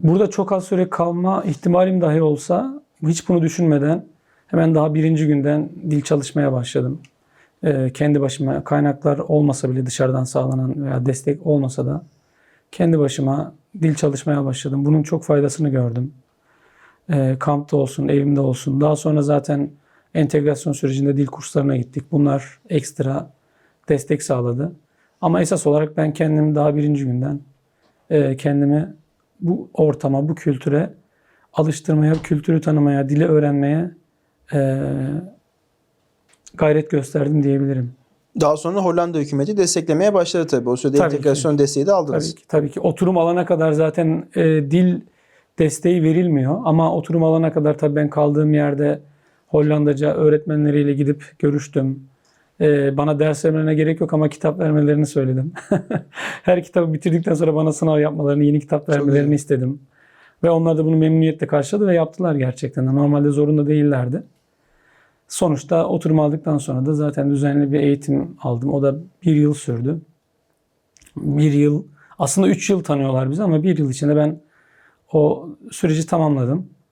Burada çok az süre kalma ihtimalim dahi olsa hiç bunu düşünmeden hemen daha birinci günden dil çalışmaya başladım. Ee, kendi başıma kaynaklar olmasa bile dışarıdan sağlanan veya destek olmasa da kendi başıma dil çalışmaya başladım. Bunun çok faydasını gördüm. Ee, kampta olsun, evimde olsun. Daha sonra zaten entegrasyon sürecinde dil kurslarına gittik. Bunlar ekstra destek sağladı. Ama esas olarak ben kendimi daha birinci günden e, kendimi bu ortama, bu kültüre alıştırmaya, kültürü tanımaya, dili öğrenmeye e, gayret gösterdim diyebilirim. Daha sonra Hollanda hükümeti desteklemeye başladı tabii. O sürede Tabii ki. entegrasyon desteği de aldınız. Tabii ki, tabii ki oturum alana kadar zaten e, dil desteği verilmiyor. Ama oturum alana kadar tabii ben kaldığım yerde Hollandaca öğretmenleriyle gidip görüştüm. E, bana ders vermelerine gerek yok ama kitap vermelerini söyledim. Her kitabı bitirdikten sonra bana sınav yapmalarını, yeni kitap vermelerini istedim. Ve onlar da bunu memnuniyetle karşıladı ve yaptılar gerçekten. de. Normalde zorunda değillerdi. Sonuçta oturum aldıktan sonra da zaten düzenli bir eğitim aldım. O da bir yıl sürdü. Bir yıl, aslında üç yıl tanıyorlar bizi ama bir yıl içinde ben o süreci tamamladım.